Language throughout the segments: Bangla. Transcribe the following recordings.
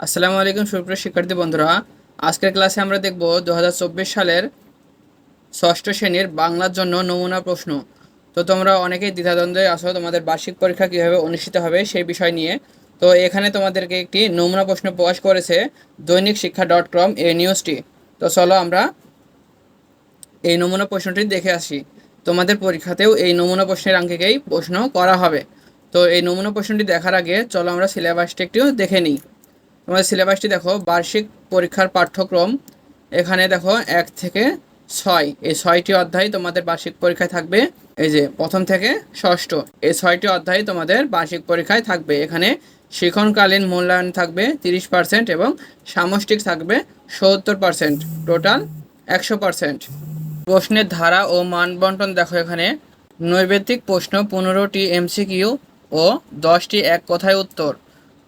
আসসালামু আলাইকুম সুপ্রিয় শিক্ষার্থী বন্ধুরা। আজকের ক্লাসে আমরা দেখব দু হাজার চব্বিশ সালের ষষ্ঠ শ্রেণির বাংলার জন্য নমুনা প্রশ্ন। তো তোমরা অনেকেই দ্বিধাদ্বন্দ্বে আসো তোমাদের বার্ষিক পরীক্ষা কীভাবে অনুষ্ঠিত হবে সেই বিষয় নিয়ে। তো এখানে তোমাদেরকে একটি নমুনা প্রশ্ন প্রকাশ করেছে দৈনিক শিক্ষা ডট কম এই নিউজটি। তো চলো আমরা এই নমুনা প্রশ্নটি দেখে আসি। তোমাদের পরীক্ষাতেও এই নমুনা প্রশ্নের আঙ্কিকেই প্রশ্ন করা হবে। তো এই নমুনা প্রশ্নটি দেখার আগে চলো আমরা সিলেবাসটি একটু দেখে নিই। তোমাদের সিলেবাসটি দেখো, বার্ষিক পরীক্ষার পাঠ্যক্রম এখানে দেখো এক থেকে ছয়। এই ছয়টি অধ্যায় তোমাদের বার্ষিক পরীক্ষায় থাকবে। এই যে প্রথম থেকে ষষ্ঠ, এই ছয়টি অধ্যায় তোমাদের বার্ষিক পরীক্ষায় থাকবে। এখানে শিক্ষণকালীন মূল্যায়ন থাকবে তিরিশ পার্সেন্ট এবং সামষ্টিক থাকবে সত্তর পার্সেন্ট টোটাল একশো পার্সেন্ট প্রশ্নের ধারা ও মান বন্টন দেখো এখানে। নৈবেদিক প্রশ্ন পনেরোটি এমসিকিউ ও দশটি এক কথায় উত্তর।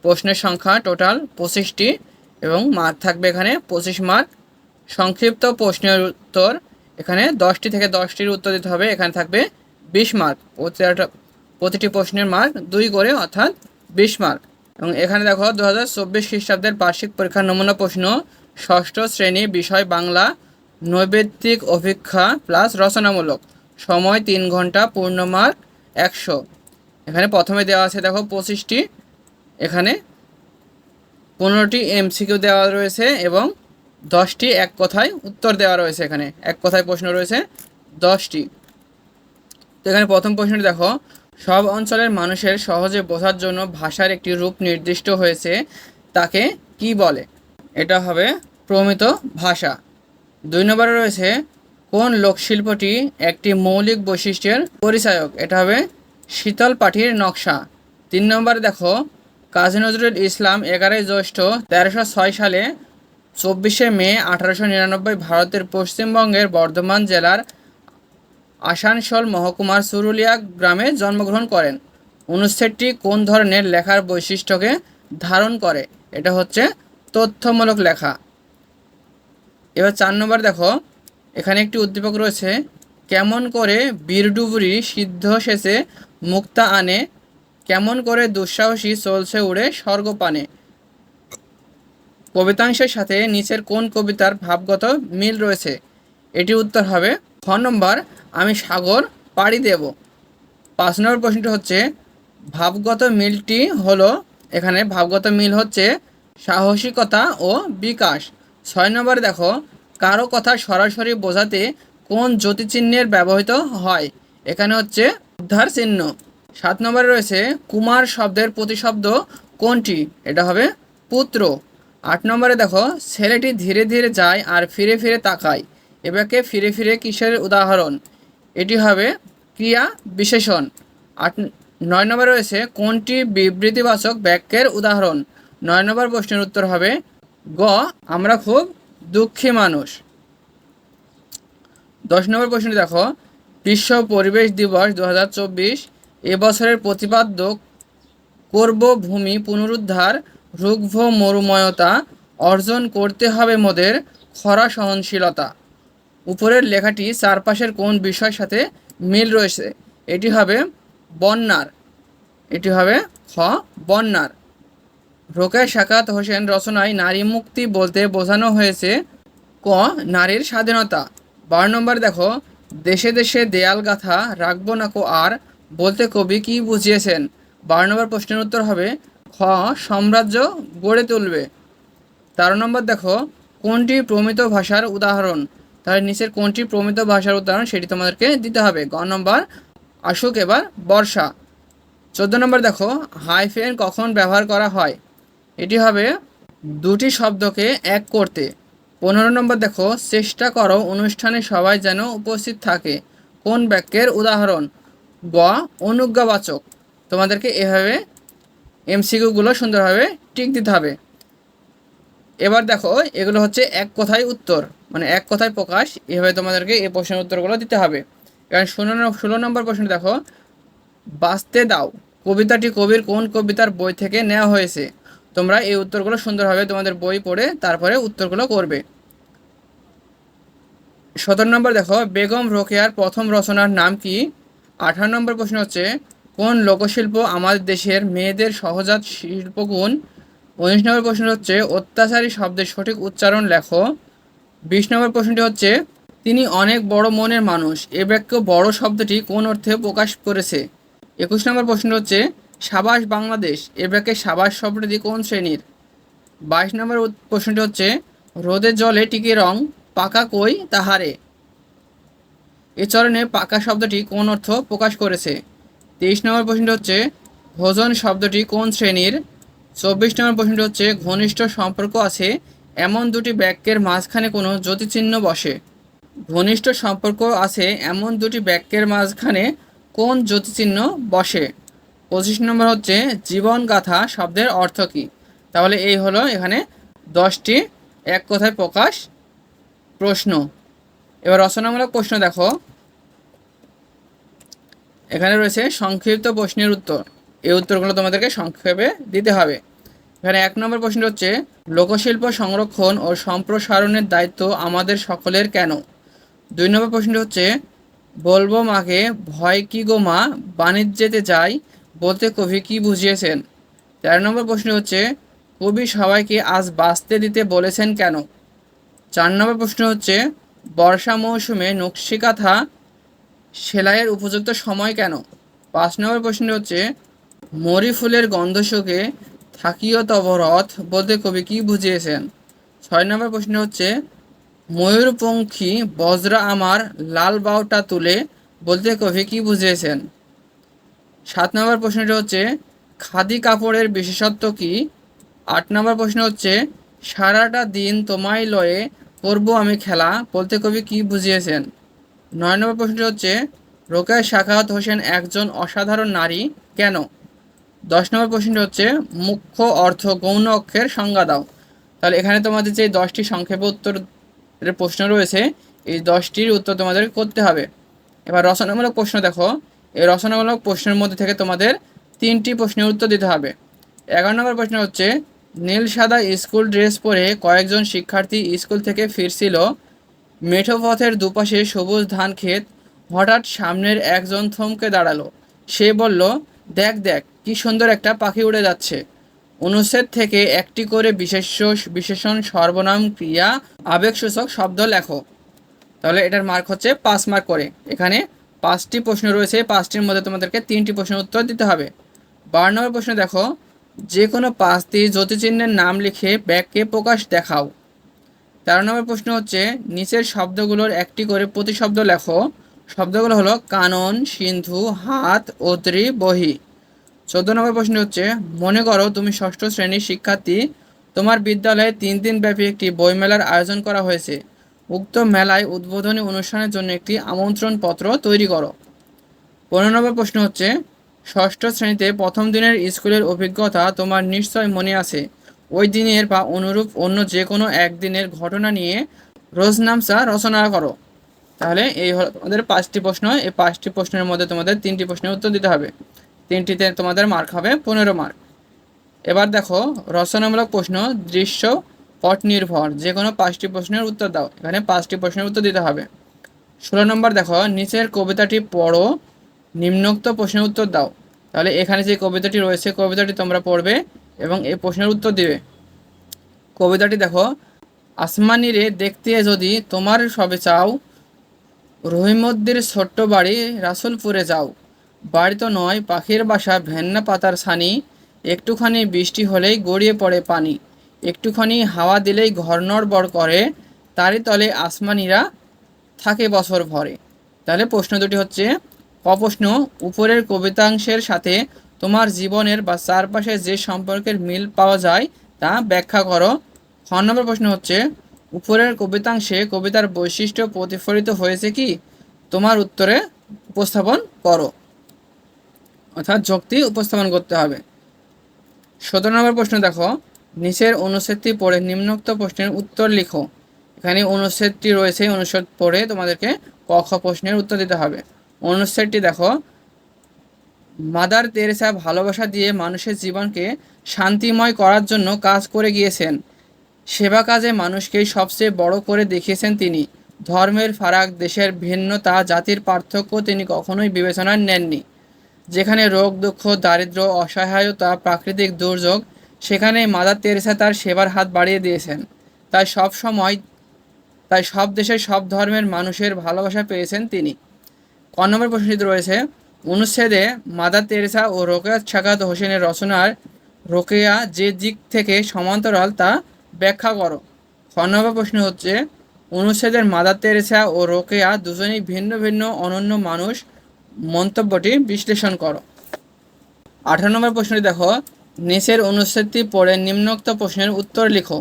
প্রশ্নের সংখ্যা টোটাল পঁচিশটি এবং মার্ক থাকবে এখানে পঁচিশ মার্ক সংক্ষিপ্ত প্রশ্নের উত্তর এখানে দশটি থেকে দশটির উত্তর দিতে হবে, এখানে থাকবে বিশ মার্ক প্রতিটা প্রশ্নের মার্ক দুই করে অর্থাৎ বিশ মার্ক এবং এখানে দেখো দু হাজার চব্বিশ খ্রিস্টাব্দের বার্ষিক পরীক্ষার নমুনা প্রশ্ন, ষষ্ঠ শ্রেণি বিষয় বাংলা, নৈবেদিক অভিক্ষা প্লাস রচনামূলক। সময় তিন ঘণ্টা পূর্ণ মার্ক একশো। এখানে প্রথমে দেওয়া আছে দেখো পঁচিশটি এখানে পনেরোটি এমসিকিউ দেওয়া রয়েছে এবং দশটি এক কথায় উত্তর দেওয়া রয়েছে এখানে। এক কথায় প্রশ্ন রয়েছে, দশটি। তো এখানে প্রথম প্রশ্নটি দেখো, সব অঞ্চলের মানুষের সহজে বোঝার জন্য ভাষার একটি রূপ নির্দিষ্ট হয়েছে, তাকে কি বলে? এটা হবে প্রমিত ভাষা। দুই নম্বরে রয়েছে, কোন লোকশিল্পটি একটি মৌলিক বৈশিষ্ট্যের পরিচায়ক? এটা হবে শীতল পাঠির নকশা। তিন নম্বরে দেখো কাজী নজরুল ইসলাম এগারোই জ্যৈষ্ঠ তেরোশো ছয় সালে চব্বিশে মে আঠারোশো নিরানব্বই ভারতের পশ্চিমবঙ্গের বর্ধমান জেলার আসানসোল মহকুমার সুরুলিয়া গ্রামে জন্মগ্রহণ করেন। অনুচ্ছেদটি কোন ধরনের লেখার বৈশিষ্ট্যকে ধারণ করে? এটা হচ্ছে তথ্যমূলক লেখা। এবার চার নম্বর দেখো। এখানে একটি উদ্দীপক রয়েছে, কেমন করে বীরডুবুরি সিদ্ধ শেষে মুক্তা আনে কেমন করে দুঃসাহসী চলছে উড়ে স্বর্গপানে কবিতাংশের সাথে নিচের কোন কবিতার ভাবগত মিল রয়েছে? এটি উত্তর হবে, খ নম্বর, আমি সাগর পাড়ি দেব। পাঁচ নম্বর প্রশ্নটি হচ্ছে, ভাবগত মিলটি হলো, এখানে ভাবগত মিল হচ্ছে সাহসিকতা ও বিকাশ। ছয় নম্বরে দেখো, কারও কথা সরাসরি বোঝাতে কোন জ্যোতিচিহ্নের ব্যবহৃত হয়? এখানে হচ্ছে উদ্ধার চিহ্ন। সাত নম্বরে রয়েছে, কুমার শব্দের প্রতিশব্দ কোনটি? এটা হবে পুত্র। আট নম্বরে দেখো, ছেলেটি ধীরে ধীরে যায় আর ফিরে ফিরে তাকায়। এবারকে ফিরে ফিরে কিসের উদাহরণ? এটি হবে ক্রিয়া বিশেষণ। আট, নয় নম্বরে রয়েছে, কোনটি বিবৃতিবাচক বাক্যের উদাহরণ? নয় নম্বর প্রশ্নের উত্তর হবে, গ, আমরা খুব দুঃখী মানুষ। দশ নম্বর প্রশ্ন দেখো, বিশ্ব পরিবেশ দিবস দু হাজার চব্বিশ এবছরের প্রতিপাদ্য করব ভূমি পুনরুদ্ধার, রুগ্ভ মরুময়তা অর্জন করতে হবে মোদের খরা সহনশীলতা। উপরের লেখাটি চারপাশের কোন বিষয়ের সাথে মিল রয়েছে? এটি হবে বন্যার। এটি হবে খ, বন্যার। রোকেয়া শাকাত হোসেন রচনায় নারী মুক্তি বলতে বোঝানো হয়েছে ক, নারীর স্বাধীনতা। বারো নম্বর দেখো, দেশে দেশে দেয়াল গাথা রাখব না কো আর বলতে কবি কি বুঝিয়েছেন? বারো নম্বর প্রশ্নের উত্তর হবে, খ, সাম্রাজ্য গড়ে তুলবে। তেরো নম্বর দেখো, কোনটি প্রমিত ভাষার উদাহরণ? তাহলে নিচের কোনটি প্রমিত ভাষার উদাহরণ সেটি তোমাদেরকে দিতে হবে। গ নম্বর, আসুক এবার, বর্ষা। চোদ্দ নম্বর দেখো, হাইফেন কখন ব্যবহার করা হয়? এটি হবে দুটি শব্দকে এক করতে। পনেরো নম্বর দেখো, চেষ্টা করো অনুষ্ঠানে সবাই যেন উপস্থিত থাকে। কোন বাক্যের উদাহরণ? গ, অনুজ্ঞাবাচক। তোমাদেরকে এভাবে এমসিকিউগুলো সুন্দরভাবে টিক দিতে হবে। এবার দেখো, এগুলো হচ্ছে এক কথায় উত্তর। মানে এক কথায় প্রকাশ, এভাবে তোমাদেরকে এই প্রশ্নের উত্তরগুলো দিতে হবে। কারণ ষোলো ষোলো নম্বর প্রশ্ন দেখো। বাঁচতে দাও। কবিতাটি কবির কোন কবিতার বই থেকে নেওয়া হয়েছে? তোমরা এই উত্তরগুলো সুন্দরভাবে তোমাদের বই পড়ে তারপরে উত্তরগুলো করবে। সতেরো নম্বর দেখো, বেগম রোকেয়ার প্রথম রচনার নাম কি? আঠারো নম্বর প্রশ্ন হচ্ছে, কোন লোকশিল্প আমাদের দেশের মেয়েদের সহজাত শিল্পগুণ? উনিশ নম্বর প্রশ্ন হচ্ছে, অত্যাচারী শব্দের সঠিক উচ্চারণ লেখো। বিশ নম্বর প্রশ্নটি হচ্ছে, তিনি অনেক বড় মনের মানুষ, এ বাক্য বড় শব্দটি কোন অর্থে প্রকাশ করেছে? একুশ নম্বর প্রশ্ন হচ্ছে, সাবাস বাংলাদেশ, এ বাক্যে সাবাস শব্দটি কোন শ্রেণির? বাইশ নম্বর প্রশ্নটি হচ্ছে, রোদের জলে টিকে রং পাকা কই তাহারে? এ চরণে পাকা শব্দটি কোন অর্থ প্রকাশ করেছে? তেইশ নম্বর প্রশ্নটি হচ্ছে, ভোজন শব্দটি কোন শ্রেণির? চব্বিশ নম্বর প্রশ্নটি হচ্ছে, ঘনিষ্ঠ সম্পর্ক আছে এমন দুটি বাক্যের মাঝখানে কোনো জ্যোতিচিহ্ন বসে। ঘনিষ্ঠ সম্পর্ক আছে এমন দুটি বাক্যের মাঝখানে কোন জ্যোতিচিহ্ন বসে? পঁচিশ নম্বর হচ্ছে জীবনগাথা শব্দের অর্থ কী? তাহলে এই হলো এখানে দশটি এক কথায় প্রকাশ প্রশ্ন। এবার রচনামূলক প্রশ্ন দেখো। এখানে রয়েছে সংক্ষিপ্ত প্রশ্নের উত্তর। এই উত্তরগুলো তোমাদেরকে সংক্ষেপে দিতে হবে। এখানে এক নম্বর প্রশ্ন হচ্ছে, লোকশিল্প সংরক্ষণ ও সম্প্রসারণের দায়িত্ব আমাদের সকলের কেন? দুই নম্বর প্রশ্নটি হচ্ছে, বলব মাকে, ভয় কি গো মা? বাণিজ্যেতে যাই, বলতে কবি কি বুঝিয়েছেন? তেরো নম্বর প্রশ্ন হচ্ছে, কবি সবাইকে আজ বাঁচতে দিতে বলেছেন কেন? চার নম্বর প্রশ্ন হচ্ছে, বর্ষা মৌসুমে নকশিকাথা সেলাইয়ের উপযুক্ত সময় কেন? পাঁচ নম্বর প্রশ্ন হচ্ছে, মরি ফুলের গন্ধ শোকে থাকিও তব রথ বলতে কবি কি বুঝিয়েছেন? ছয় নম্বর প্রশ্ন হচ্ছে, ময়ূরপঙ্খী বজ্রা আমার লাল বাউটা তুলে বলতে কবি কি বুঝিয়েছেন? সাত নম্বর প্রশ্নটি হচ্ছে, খাদি কাপড়ের বিশেষত্ব কি? আট নম্বর প্রশ্ন হচ্ছে, সারাটা দিন তোমায় লয়ে করব আমি খেলা বলতে কবি কি বুঝিয়েছেন? নয় নম্বর প্রশ্নটি হচ্ছে রোকেয়া শাখাওয়াত হোসেন একজন অসাধারণ নারী। কেন? দশ নম্বর প্রশ্নটি হচ্ছে, মুখ্য অর্থ গৌণ অক্ষের সংজ্ঞা দাও। তাহলে এখানে তোমাদের যে দশটি সংক্ষেপে উত্তরের প্রশ্ন রয়েছে, এই দশটির উত্তর তোমাদের করতে হবে। এবার রচনামূলক প্রশ্ন দেখো। এই রচনামূলক প্রশ্নের মধ্যে থেকে তোমাদের তিনটি প্রশ্নের উত্তর দিতে হবে। এগারো নম্বর প্রশ্ন হচ্ছে, নীল সাদা স্কুল ড্রেস পরে কয়েকজন শিক্ষার্থী স্কুল থেকে ফিরছিল মেঠো পথের দুপাশে সবুজ ধান ক্ষেত। হঠাৎ সামনের একজন থমকে দাঁড়াল। সে বলল, দেখ দেখ, কি সুন্দর একটা পাখি উড়ে যাচ্ছে। অনুচ্ছেদ থেকে একটি করে বিশেষ্য, বিশেষণ, সর্বনাম, ক্রিয়া আবেগসূচক শব্দ লেখো। তাহলে এটার মার্ক হচ্ছে পাঁচ মার্ক করে। এখানে পাঁচটি প্রশ্ন রয়েছে। পাঁচটির মধ্যে তোমাদেরকে তিনটি প্রশ্নের উত্তর দিতে হবে। বারো নম্বর প্রশ্ন দেখো। যে কোনো পাঁচটি জ্যোতিচিহ্নের নাম লিখে ব্যাগকে প্রকাশ দেখাও। তেরো নম্বর প্রশ্ন হচ্ছে, নিচের শব্দগুলোর একটি করে প্রতিশব্দ লেখো। শব্দগুলো হলো কানন, সিন্ধু, হাত অদ্রি বহি। চোদ্দ নম্বর প্রশ্ন হচ্ছে, মনে করো তুমি ষষ্ঠ শ্রেণির শিক্ষার্থী, তোমার বিদ্যালয়ে তিন দিন ব্যাপী একটি বইমেলার আয়োজন করা হয়েছে। উক্ত মেলায় উদ্বোধনী অনুষ্ঠানের জন্য একটি আমন্ত্রণ পত্র তৈরি করো। পনেরো নম্বর প্রশ্ন হচ্ছে, ষষ্ঠ শ্রেণীতে প্রথম দিনের স্কুলের অভিজ্ঞতা তোমার নিশ্চয় মনে আছে? ওই দিনের বা অনুরূপ অন্য যে কোনো একদিনের ঘটনা নিয়ে রোজনামসা রচনা করো। তাহলে এই হলো তোমাদের পাঁচটি প্রশ্ন। এই পাঁচটি প্রশ্নের মধ্যে তোমাদের তিনটি প্রশ্নের উত্তর দিতে হবে। তিনটিতে তোমাদের মার্ক হবে পনেরো মার্ক এবার দেখো, রচনামূলক প্রশ্ন, দৃশ্য, পট নির্ভর। যে কোনো পাঁচটি প্রশ্নের উত্তর দাও। এখানে পাঁচটি প্রশ্নের উত্তর দিতে হবে। ষোলো নম্বর দেখো, নিচের কবিতাটি পড়ো, নিম্নোক্ত প্রশ্নের উত্তর দাও। তাহলে এখানে যে কবিতাটি রয়েছে, কবিতাটি তোমরা পড়বে এবং এই প্রশ্নের উত্তর দিবে। কবিতাটি দেখো আসমানি রে দেখতে যদি তোমার সবে চাও, রহিমদ্দির ছোট্ট বাড়ি রাসুলপুরে যাও। বাড়ি তো নয়, পাখির বাসা, ভেন্না পাতার ছানি। একটুখানি বৃষ্টি হলেই গড়িয়ে পড়ে পানি। একটুখানি হাওয়া দিলেই ঘর নড়বড় করে। তারই তলে আসমানিরা থাকে বছর ভরে। তাহলে প্রশ্ন দুটি হচ্ছে অপ্রশ্ন উপরের কবিতাংশের সাথে তোমার জীবনের বা চারপাশে যে সম্পর্কের মিল পাওয়া যায় তা ব্যাখ্যা করো। খ নম্বর প্রশ্ন হচ্ছে, উপরের কবিতাংশে কবিতার বৈশিষ্ট্য প্রতিফলিত হয়েছে কি? তোমার উত্তরে উপস্থাপন করো। অর্থাৎ যুক্তি উপস্থাপন করতে হবে। সতেরো নম্বর প্রশ্ন দেখো, নিচের অনুচ্ছেদটি পড়ে নিম্নোক্ত প্রশ্নের উত্তর লিখো। এখানে অনুচ্ছেদটি রয়েছে, অনুচ্ছেদ পড়ে তোমাদেরকে ক খ প্রশ্নের উত্তর দিতে হবে। অনুচ্ছেদটি দেখো মাদার তেরেসা ভালোবাসা দিয়ে মানুষের জীবনকে শান্তিময় করার জন্য কাজ করে গিয়েছেন। সেবা কাজে মানুষকেই সবচেয়ে বড় করে দেখিয়েছেন তিনি। ধর্মের ফারাক, দেশের ভিন্নতা, জাতির পার্থক্য তিনি কখনোই বিবেচনায় নেননি। যেখানে রোগ, দুঃখ, দারিদ্র্য, অসহায়তা, প্রাকৃতিক দুর্যোগ সেখানে মাদার তেরেসা তার সেবার হাত বাড়িয়ে দিয়েছেন। তাই সব সময়, তাই সব দেশের সব ধর্মের মানুষের ভালোবাসা পেয়েছেন তিনি। ক নম্বর প্রশ্নটি রয়েছে অনুচ্ছেদে মাদার তেরেসা ও রোকেয়া ছাকাত হোসেনের রচনার রোকেয়া যে দিক থেকে সমান্তরাল তা ব্যাখ্যা করো। নম্বর প্রশ্ন হচ্ছে, অনুচ্ছেদের মাদার তেরেসা ও রোকেয়া দুজনেই ভিন্ন ভিন্ন অনন্য মানুষ মন্তব্যটি বিশ্লেষণ করো। আঠারো নম্বর প্রশ্নটি দেখো নিচের অনুচ্ছেদটি পড়ে নিম্নোক্ত প্রশ্নের উত্তর লিখো।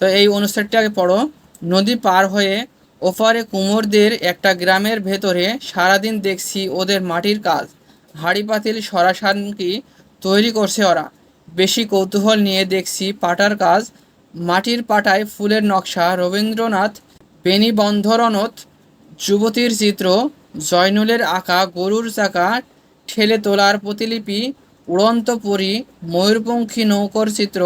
তো এই অনুচ্ছেদটি আগে পড়ো, নদী পার হয়ে ওপারে কুমোরদের একটা গ্রামের ভেতরে সারাদিন দেখছি ওদের মাটির কাজ। হাঁড়ি পাতিল সরাসানকি তৈরি করছে ওরা। বেশি কৌতূহল নিয়ে দেখছি পাটার কাজ। মাটির পাটায় ফুলের নকশা, রবীন্দ্রনাথ বেনিবন্ধরণত যুবতীর চিত্র, জয়নুলের আঁকা, গরুর চাকা, ঠেলে তোলার প্রতিলিপি, উড়ন্ত পরি, ময়ূরপঙ্খী নৌকর চিত্র,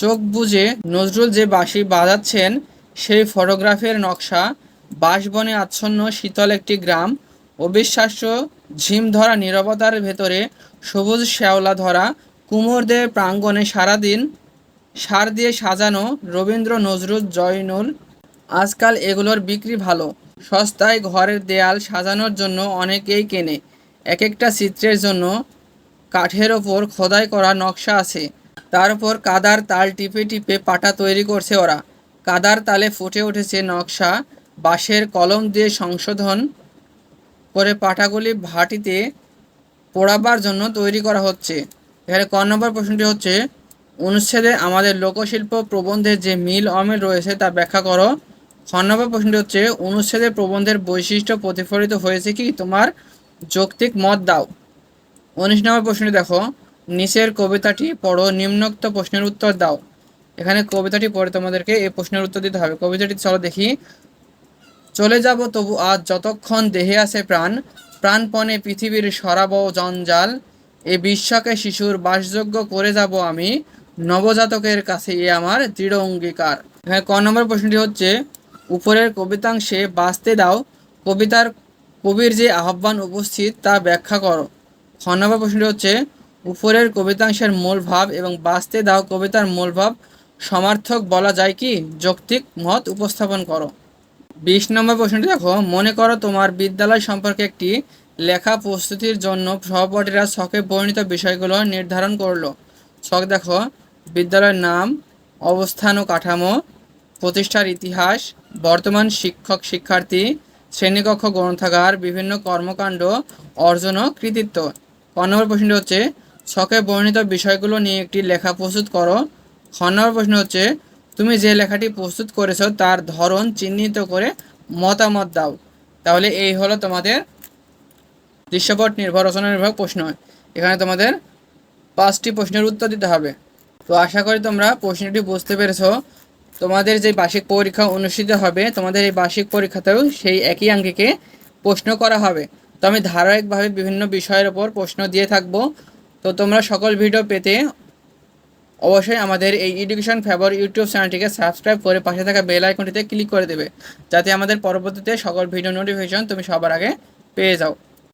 চোখ বুজে নজরুল যে বাঁশি বাজাচ্ছেন, সেই ফটোগ্রাফের নকশা বাঁশবনে আচ্ছন্ন শীতল একটি গ্রাম, অবিশ্বাস্য ঝিম ধরা নীরবতার ভেতরে সবুজ শ্যাওলা ধরা কুমোরদের প্রাঙ্গণে সারাদিন সার দিয়ে সাজানো রবীন্দ্র নজরুল জয়নুল। আজকাল এগুলোর বিক্রি ভালো। সস্তায় ঘরের দেয়াল সাজানোর জন্য অনেকেই কেনে। এক একটা চিত্রের জন্য কাঠের ওপর খোদাই করা নকশা আছে। তার উপর কাদার তাল টিপে টিপে পাটা তৈরি করছে ওরা। কাদার তালে ফুটে উঠেছে নকশা। বাঁশের কলম দিয়ে সংশোধন করে পাটাগুলি ভাটিতে পোড়াবার জন্য তৈরি করা হচ্ছে। এখানে ক নম্বর প্রশ্নটি হচ্ছে, অনুচ্ছেদে আমাদের লোকশিল্প প্রবন্ধের যে মিল অমিল রয়েছে তা ব্যাখ্যা করো। খ নম্বর প্রশ্নটি হচ্ছে, অনুচ্ছেদে প্রবন্ধের বৈশিষ্ট্য প্রতিফলিত হয়েছে কি? তোমার যৌক্তিক মত দাও। উনিশ নম্বর প্রশ্নটি দেখো, নিচের কবিতাটি পড়ো, নিম্নোক্ত প্রশ্নের উত্তর দাও। এখানে কবিতাটি পড়ে তোমাদেরকে এই প্রশ্নের উত্তর দিতে হবে। কবিতাটি চলো দেখি। চলে যাব তবু আজ যতক্ষণ দেহে আছে প্রাণ, প্রাণপণে পৃথিবীর সরাব জঞ্জাল, এ বিশ্বকে শিশুর বাসযোগ্য করে যাব আমি, নবজাতকের কাছে এ আমার দৃঢ় অঙ্গীকার। এখানে ক নম্বর প্রশ্নটি হচ্ছে, উপরের কবিতাংশে বাঁচতে দাও, কবিতার কবির যে আহ্বান উপস্থিত তা ব্যাখ্যা করো। খ নম্বর প্রশ্নটি হচ্ছে, উপরের কবিতাংশের মূল ভাব এবং বাঁচতে দাও কবিতার মূল ভাব সমার্থক বলা যায় কি? যৌক্তিক মত উপস্থাপন করো। বিশ নম্বর প্রশ্নটি দেখো, মনে করো তোমার বিদ্যালয় সম্পর্কে একটি লেখা প্রস্তুতির জন্য সহপাঠীরা ছকে বর্ণিত বিষয়গুলো নির্ধারণ করল। ছক দেখো, বিদ্যালয়ের নাম, অবস্থান ও কাঠামো, প্রতিষ্ঠার ইতিহাস, বর্তমান শিক্ষক, শিক্ষার্থী, শ্রেণীকক্ষ, গ্রন্থাগার, বিভিন্ন কর্মকাণ্ড, অর্জন ও কৃতিত্ব। ক নম্বর প্রশ্নটি হচ্ছে, ছকে বর্ণিত বিষয়গুলো নিয়ে একটি লেখা প্রস্তুত করো। খ নম্বর প্রশ্ন হচ্ছে তুমি যে লেখাটি প্রস্তুত করেছ, তার ধরন চিহ্নিত করে মতামত দাও। তাহলে এই হলো তোমাদের দৃশ্যপট নির্ভর, রচনা নির্ভর প্রশ্ন। এখানে তোমাদের পাঁচটি প্রশ্নের উত্তর দিতে হবে। তো আশা করি তোমরা প্রশ্নটি বুঝতে পেরেছ। তোমাদের যে বার্ষিক পরীক্ষা অনুষ্ঠিত হবে, তোমাদের এই বার্ষিক পরীক্ষাতেও সেই একই আঙ্গিকে প্রশ্ন করা হবে। তো আমি ধারাবাহিকভাবে বিভিন্ন বিষয়ের ওপর প্রশ্ন দিয়ে থাকব। তো তোমরা সকল ভিডিও পেতে অবশ্যই আমাদের এই এডুকেশন ফেভার ইউটিউব চ্যানেলটিকে সাবস্ক্রাইব করে পাশে থাকা বেল আইকনটিতে ক্লিক করে দেবে। যাতে আমাদের পরবর্তীতে সকল ভিডিও নোটিফিকেশন তুমি সবার আগে পেয়ে যাও।